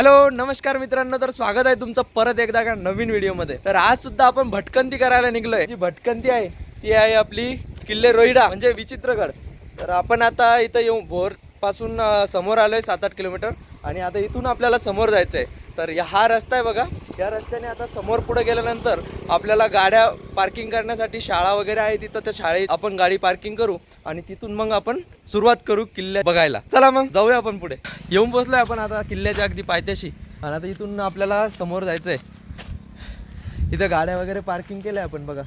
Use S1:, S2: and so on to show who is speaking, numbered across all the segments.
S1: Hello नमस्कार मित्रांनो तर स्वागत आहे तुमचं परत एकदा का नवीन व्हिडिओमध्ये. तर आज सुद्धा आपण भटकंती करायला निघलोय. जी भटकंती आहे ती आहे आपली किल्ले रोहिडा म्हणजे विचित्रगड. तर आपण आता इथं येऊ भोरपासून समोर आलोय सात आठ किलोमीटर. आणि आता इथून आपल्याला समोर जायचं आहे तर हा रस्ता आहे बघा. या रस्त्याने आता समोर पुढे गेल्यानंतर आपल्याला गाड्या पार्किंग करण्यासाठी शाळा वगैरे आहे तिथं. त्या शाळेत आपण गाडी पार्किंग करू आणि तिथून मग आपण सुरुवात करू किल्ले बघायला. चला मग जाऊया आपण पुढे. येऊन पोचलोय आपण आता किल्ल्याच्या अगदी पायथ्याशी. आणि आता इथून आपल्याला समोर जायचंय. इथं गाड्या वगैरे पार्किंग केल्या आपण बघा.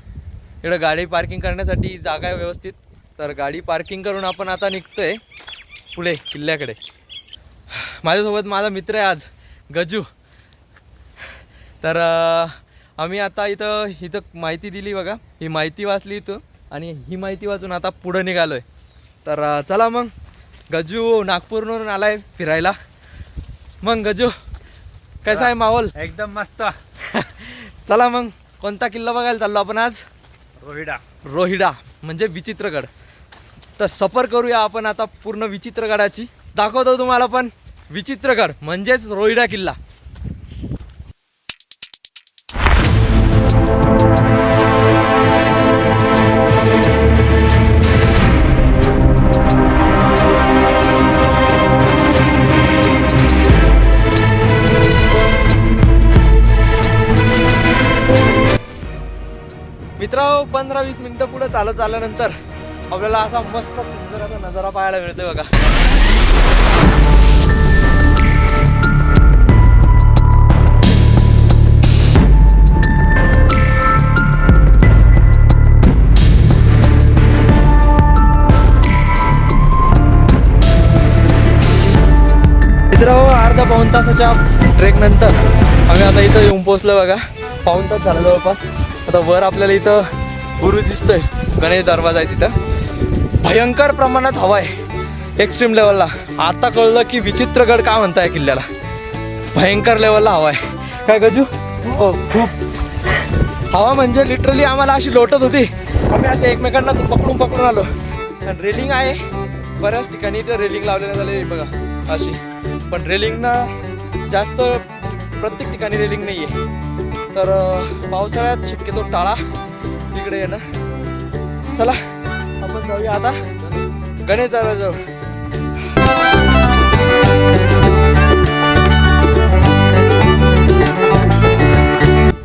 S1: इकडं गाडी पार्किंग करण्यासाठी जागा आहे व्यवस्थित. तर गाडी पार्किंग करून आपण आता निघतोय पुढे किल्ल्याकडे. माझ्यासोबत माझा मित्र आहे आज गजू. तर आम्ही आता इथं इथं माहिती दिली बघा. ही माहिती वाचली इथं आणि ही माहिती वाचून आता पुढं निघालो आहे तर चला मग. गजू नागपूरवरून आलाय फिरायला. मग गजू कसा आहे माहोल?
S2: एकदम मस्त.
S1: चला मग. कोणता किल्ला बघायला चाललो आपण आज?
S2: रोहिडा.
S1: रोहिडा म्हणजे विचित्रगड. तर सफर करूया आपण आता पूर्ण विचित्रगडाची. दाखवतो तुम्हाला पण. विचित्रगड म्हणजेच रोहिडा किल्ला. मित्र पंधरा वीस मिनिटं पुढे चालत आल्यानंतर आपल्याला असा मस्त सुंदर असा नजारा पाहायला मिळतोय बघा. अर्धा पाऊन तासाच्या ट्रेक नंतर. आम्ही आता इथं येऊन पोहोचलो बघा. पाऊन तास झाला जवळपास. आता वर आपल्याला इथं बुरुज दिसतोय. गणेश दरवाजा आहे तिथं. भयंकर प्रमाणात हवा आहे. एक्स्ट्रीम लेवलला आता कळलं की विचित्रगड का म्हणताय किल्ल्याला. भयंकर लेवलला हवा आहे. काय गजू? हो खूप. हवा म्हणजे लिटरली आम्हाला अशी लोटत होती. आम्ही असे एकमेकांना पकडून पकडून आलो रेलिंग आहे. बऱ्याच ठिकाणी इथं रेलिंग लावलेलं झालेली बघा. अशी. पण रेलिंग ना जास्त प्रत्येक ठिकाणी रेलिंग नाही आहे तर पावसाळ्यात शक्यतो टाळा. इकडे येणं चला आपण जाऊया आता. गणेश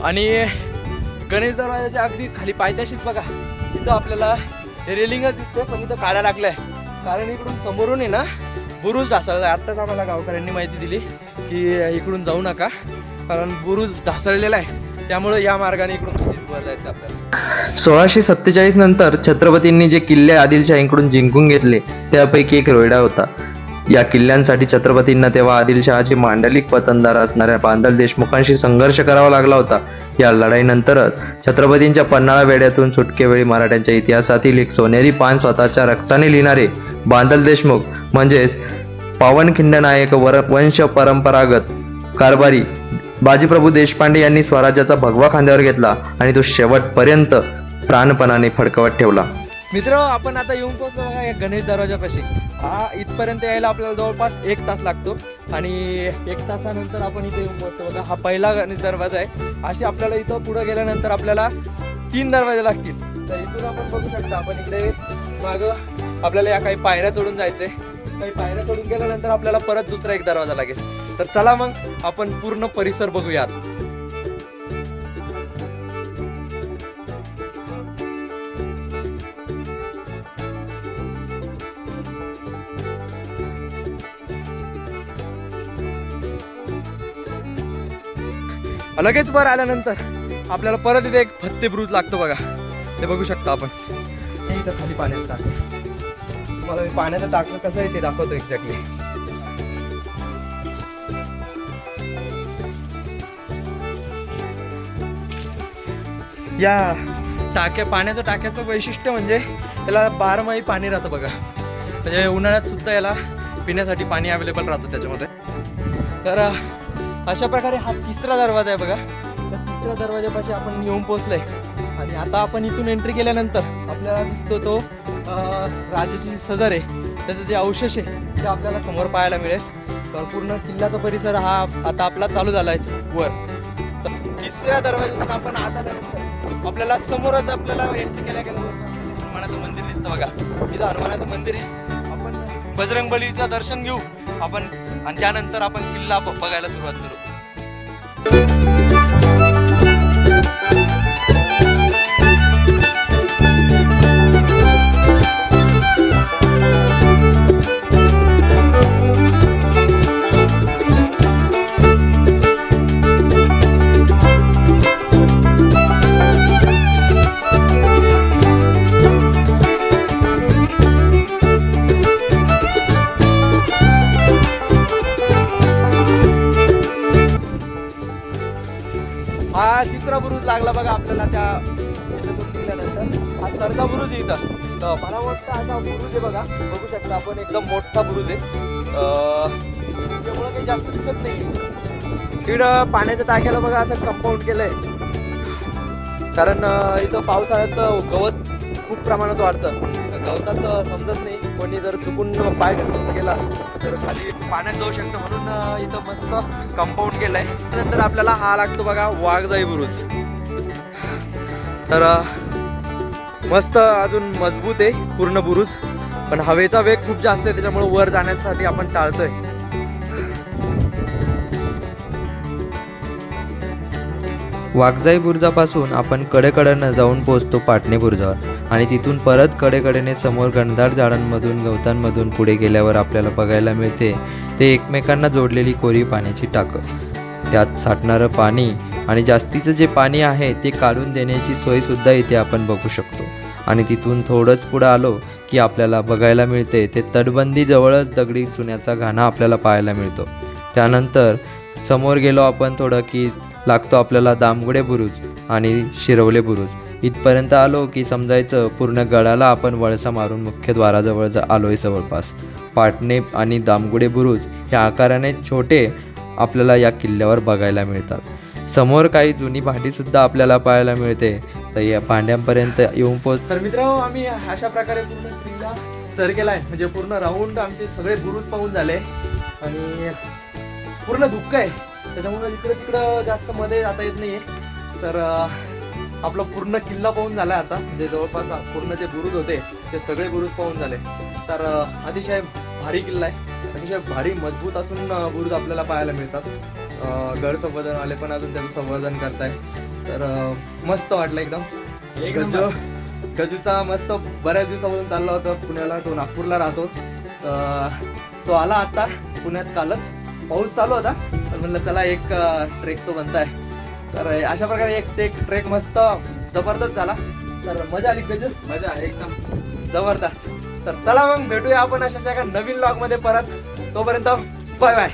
S1: आणि गणेश दरवाजाच्या अगदी खाली पायथ्याशीच बघा. इथं आपल्याला रेलिंगच दिसते पण इथं काढा टाकलाय कारण इकडून समोरून आहे ना बुरुज ढासळला. आहे आत्ताच आम्हाला गावकऱ्यांनी माहिती दिली की इकडून जाऊ नका कारण बुरुज ढासळलेला आहे. त्यामुळे या मार्गाने इकडून वर जायचं आपल्याला.
S3: सोळाशे सत्तेचाळीस नंतर छत्रपतींनी जे किल्ले आदिलशाहीकडून जिंकून घेतले त्यापैकी एक रोयडा होता. या किल्ल्यांसाठी छत्रपतींना तेव्हा आदिलशहाचे मांडलिक पतनदार असणाऱ्या बांदल देशमुखांशी संघर्ष करावा लागला होता. या लढाईनंतरच छत्रपतींच्या पन्हाळा वेड्यातून सुटकेवेळी मराठ्यांच्या इतिहासातील एक सोनेरी पान स्वतःच्या रक्ताने लिहिणारे बांदल देशमुख म्हणजेच पावनखिंड नायक वर वंश परंपरागत कारभारी बाजीप्रभू देशपांडे यांनी स्वराज्याचा भगवा खांद्यावर घेतला आणि तो शेवटपर्यंत प्राणपणाने फडकवत ठेवला.
S1: मित्र आपण आता येऊन पोहोचलो बघा या गणेश दरवाजापाशी. हा इथपर्यंत यायला आपल्याला जवळपास एक तास लागतो. आणि एक तासानंतर आपण इथे येऊन पोहोचतो बघा. हा पहिला गणेश दरवाजा आहे. अशी आपल्याला इथं पुढे गेल्यानंतर आपल्याला तीन दरवाजे लागतील. तर इथून आपण बघू शकता आपण इकडे मागं आपल्याला या काही पायऱ्या चढून जायचंय. काही पायऱ्या चढून गेल्यानंतर आपल्याला परत दुसरा एक दरवाजा लागेल. तर चला मग आपण पूर्ण परिसर बघूयात. लगेच वर आल्यानंतर आपल्याला परत इथे एक फत्ते ब्रूज लागतो बघा. ते बघू शकता आपण. इथं खाली पाण्याचं टाक. तुम्हाला मी पाण्याचं टाकलं कसं आहे ते दाखवतो एक्झॅक्टली या टाक्या पाण्याचं टाक्याचं वैशिष्ट्य म्हणजे याला बारमाही पाणी राहतं बघा. म्हणजे उन्हाळ्यात सुद्धा याला पिण्यासाठी पाणी अवेलेबल राहतं त्याच्यामध्ये. तर अशा प्रकारे हा तिसरा दरवाजा आहे बघा. त्या तिसऱ्या दरवाजापाशी आपण येऊन पोहोचलोय. आणि आता आपण इथून एंट्री केल्यानंतर आपल्याला दिसतो तो राजाची सदर आहे. त्याचं जे अवशेष आहे ते आपल्याला समोर पाहायला मिळेल. तर पूर्ण किल्ल्याचा परिसर हा आता आपला चालू झाला आहे वर. तर तिसऱ्या दरवाज्यातून आपण आत आल्यानंतर आपल्याला समोरच आपल्याला एंट्री केल्या गेलं हनुमानाचं मंदिर दिसतं बघा. इथं हनुमानाचं मंदिर आहे. आपण बजरंगबलीचं दर्शन घेऊ. आपण आणि त्यानंतर आपण किल्ला बघायला सुरुवात करू. बघा आपल्याला त्या याच्यातून निघाल्यानंतर हा सरचा बुरुज आहे इथं. तर मला वाटतं असा बुरुज आहे बघा बघू शकता आपण एकदम मोठा बुरुज आहे. त्यामुळं काही जास्त दिसत नाही इकडं पाण्याच्या टाक्याला बघा असं कंपाऊंड केलंय. कारण इथं पावसाळ्यात गवत खूप प्रमाणात वाढतं. गवतात समजत नाही. कोणी जर चुकून पाय घसरून गेला तर खाली पाण्यात जाऊ शकतं म्हणून इथं मस्त कंपाऊंड केलंय. त्यानंतर आपल्याला हा लागतो बघा वाघजाई बुरुज. तर मस्त अजून मजबूत आहे पूर्ण बुरुज. पण हवेचा वेग खूप जास्त आहे त्याच्यामुळे वर जाण्यासाठी आपण टाळतोय.
S3: वाघजाई बुरुजापासून आपण कडेकडेनं जाऊन पोहोचतो पाटणे बुरुजावर. आणि तिथून परत कडेकडेने समोर घनदाट झाडांमधून गवतांमधून पुढे गेल्यावर आपल्याला बघायला मिळते ते एकमेकांना जोडलेली कोरी पाण्याची टाकं. त्यात साठणारं पाणी आणि जास्तीचं जे पाणी आहे ते काढून देण्याची सोयसुद्धा इथे आपण बघू शकतो. आणि तिथून थोडंच पुढं आलो की आपल्याला बघायला मिळते ते तटबंदीजवळच दगडी चुन्याचा घाणा आपल्याला पाहायला मिळतो. त्यानंतर समोर गेलो आपण थोडं की लागतो आपल्याला दामगुडे बुरुज आणि शिरवले बुरुज. इथपर्यंत आलो की समजायचं पूर्ण गडाला आपण वळसा मारून मुख्य द्वाराजवळ आलो आलोय जवळपास. पाटणे आणि दामगुडे बुरुज हे आकाराने छोटे आपल्याला या किल्ल्यावर बघायला मिळतात. समोर काही जुनी भांडीसुद्धा आपल्याला पाहायला मिळते. तर या भांड्यांपर्यंत येऊन पोच
S1: तर मित्र आम्ही अशा प्रकारे पूर्ण किल्ला सर केलाय. म्हणजे पूर्ण राऊंड आमचे सगळे बुरुज पाहून झाले. आणि पूर्ण धुक्क आहे. त्याच्यामुळे इकडे तिकडं जास्त मध्ये जाता येत नाहीये. तर आपला पूर्ण किल्ला पाहून झाला आता. म्हणजे जवळपास पूर्ण जे बुरुज होते ते सगळे बुरुज पाहून झाले. तर अतिशय भारी किल्ला आहे. अतिशय भारी मजबूत असून बुरुज आपल्याला पाहायला मिळतात. गड संवर्धन आले पण अजून त्याचं संवर्धन करताय तर मस्त वाटलं एकदम. गजू गजूचा मस्त बऱ्याच दिवसापासून चालला होता. पुण्याला तो नागपूरला राहतो. तो आला आता पुण्यात कालच. पाऊस चालू होता. तर म्हणलं चला एक ट्रेक तो बनताय. तर अशा प्रकारे एक एक ट्रेक मस्त जबरदस्त झाला. तर मजा आली गजू. मजा एकदम. जबरदस्त. तर चला मग भेटूया आपण अशाच एका नवीन लॉगमध्ये परत. तोपर्यंत बाय बाय